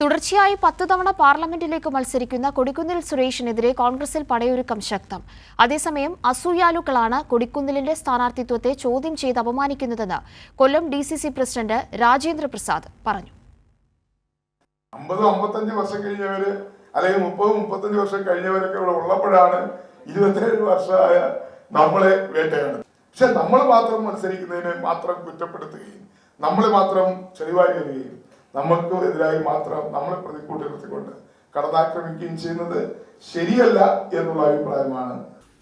തുടർച്ചയായി പത്ത് തവണ പാർലമെന്റിലേക്ക് മത്സരിക്കുന്ന കൊടിക്കുന്നിൽ സുരേഷിനെതിരെ കോൺഗ്രസിൽ പടയൊരുക്കം ശക്തം. അതേസമയം അസൂയാലുക്കളാണ് കൊടിക്കുന്നിലിന്റെ സ്ഥാനാർത്ഥിത്വത്തെ ചോദ്യം ചെയ്ത് അപമാനിക്കുന്നതെന്ന് Kollam D C C president Rajendra Prasad പറഞ്ഞു. അമ്പത് അമ്പത്തഞ്ച് വർഷം കഴിഞ്ഞവര് അല്ലെങ്കിൽ മുപ്പത് മുപ്പത്തഞ്ച് വർഷം കഴിഞ്ഞവരൊക്കെ ഇവിടെ ഉള്ളപ്പോഴാണ് ഇരുപത്തേഴ് വർഷമായ നമ്മളെ വേട്ടയാണ് പക്ഷെ നമ്മൾ മാത്രം മത്സരിക്കുന്നതിനെ മാത്രം കുറ്റപ്പെടുത്തുകയും നമ്മൾ മാത്രം ചെളിവാരി നമ്മൾക്ക് എതിരായി മാത്രം നമ്മളെ പ്രതിക്കൂട്ടി നിർത്തിക്കൊണ്ട് കടന്നാക്രമിക്കുകയും ചെയ്യുന്നത് ശരിയല്ല എന്നുള്ള അഭിപ്രായമാണ്.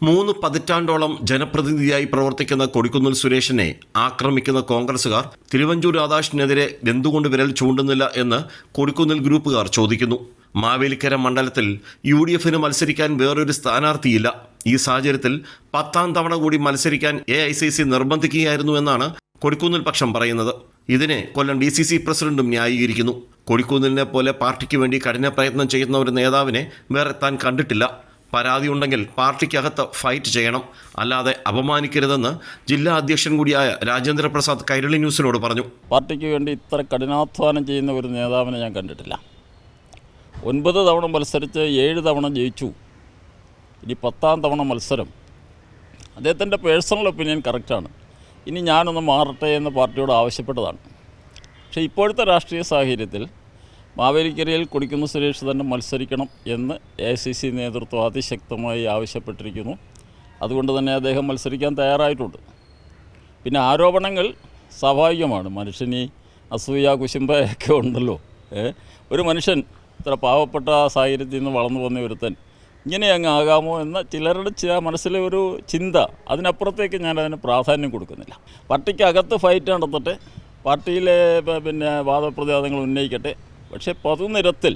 മൂന്ന് പതിറ്റാണ്ടോളം ജനപ്രതിനിധിയായി പ്രവർത്തിക്കുന്ന കൊടിക്കുന്നിൽ സുരേഷിനെ ആക്രമിക്കുന്ന കോൺഗ്രസുകാർ തിരുവഞ്ചൂർ രാധാകൃഷ്ണനെതിരെ എന്തുകൊണ്ട് വിരൽ ചൂണ്ടുന്നില്ല എന്ന് കൊടിക്കുന്നിൽ ഗ്രൂപ്പുകാർ ചോദിക്കുന്നു. മാവേലിക്കര മണ്ഡലത്തിൽ യു ഡി എഫിന് മത്സരിക്കാൻ വേറൊരു സ്ഥാനാർത്ഥിയില്ല. ഈ സാഹചര്യത്തിൽ പത്താം തവണ കൂടി മത്സരിക്കാൻ എ ഐ സി സി നിർബന്ധിക്കുകയായിരുന്നു എന്നാണ് കൊടിക്കുന്നിൽ പക്ഷം പറയുന്നത്. ഇതിനെ കൊല്ലം ഡി സി സി പ്രസിഡന്റും ന്യായീകരിക്കുന്നു. കൊടിക്കുന്നിലിനെ പോലെ പാർട്ടിക്ക് വേണ്ടി കഠിന പ്രയത്നം ചെയ്യുന്ന ഒരു നേതാവിനെ വേറെ താൻ കണ്ടിട്ടില്ല. പരാതി പരാതിയുണ്ടെങ്കിൽ പാർട്ടിക്കകത്ത് ഫൈറ്റ് ചെയ്യണം. അല്ലാതെ അപമാനിക്കരുതെന്ന് ജില്ലാ അധ്യക്ഷൻ കൂടിയായ രാജേന്ദ്ര പ്രസാദ് കൈരളി ന്യൂസിനോട് പറഞ്ഞു. പാർട്ടിക്ക് വേണ്ടി ഇത്ര കഠിനാധ്വാനം ചെയ്യുന്ന ഒരു നേതാവിനെ ഞാൻ കണ്ടിട്ടില്ല. ഒൻപത് തവണ മത്സരിച്ച് ഏഴ് തവണ ജയിച്ചു. ഇനി പത്താം തവണ മത്സരം. അദ്ദേഹത്തിന്റെ പേഴ്സണൽ ഒപ്പീനിയൻ കറക്റ്റാണ് ഇനി ഞാനൊന്ന് മാറട്ടെ എന്ന് പാർട്ടിയോട് ആവശ്യപ്പെട്ടതാണ്. പക്ഷേ ഇപ്പോഴത്തെ രാഷ്ട്രീയ സാഹചര്യത്തിൽ മാവേലിക്കരയിൽ കൊടിക്കുന്ന സുരേഷ് തന്നെ മത്സരിക്കണം എന്ന് എ ഐ സി സി നേതൃത്വം അതിശക്തമായി ആവശ്യപ്പെട്ടിരിക്കുന്നു. അതുകൊണ്ട് തന്നെ അദ്ദേഹം മത്സരിക്കാൻ തയ്യാറായിട്ടുണ്ട്. പിന്നെ ആരോപണങ്ങൾ സ്വാഭാവികമാണ്. മനുഷ്യന് അസൂയ കുശുമ്പയൊക്കെ ഉണ്ടല്ലോ. ഒരു മനുഷ്യൻ ഇത്ര പാവപ്പെട്ട സാഹചര്യത്തിൽ നിന്ന് വളർന്നു വന്ന ഒരുത്തൻ ഇങ്ങനെ അങ്ങ് ആകാമോ എന്ന ചിലരുടെ ചില മനസ്സിലെ ഒരു ചിന്ത അതിനപ്പുറത്തേക്ക് ഞാൻ അതിന് പ്രാധാന്യം കൊടുക്കുന്നില്ല. പാർട്ടിക്കകത്ത് ഫൈറ്റ് നടത്തട്ടെ പാർട്ടിയിലെ പിന്നെ വാദപ്രതിവാദങ്ങൾ ഉന്നയിക്കട്ടെ പക്ഷേ പൊതുനിരത്തിൽ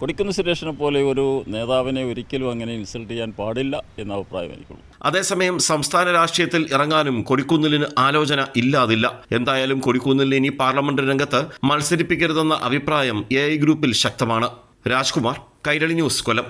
കൊടിക്കുന്ന സുരേഷിനെ പോലെ ഒരു നേതാവിനെ ഒരിക്കലും അങ്ങനെ ഇൻസൾട്ട് ചെയ്യാൻ പാടില്ല എന്ന അഭിപ്രായം എനിക്കുള്ളൂ. അതേസമയം സംസ്ഥാന രാഷ്ട്രീയത്തിൽ ഇറങ്ങാനും കൊടിക്കുന്നിലിന് ആലോചന ഇല്ലാതില്ല. എന്തായാലും കൊടിക്കുന്നിലിന് ഇനി പാർലമെന്റ് രംഗത്ത് മത്സരിപ്പിക്കരുതെന്ന അഭിപ്രായം എ ഗ്രൂപ്പിൽ ശക്തമാണ്. രാജ്കുമാർ കൈരളി ന്യൂസ് കൊല്ലം.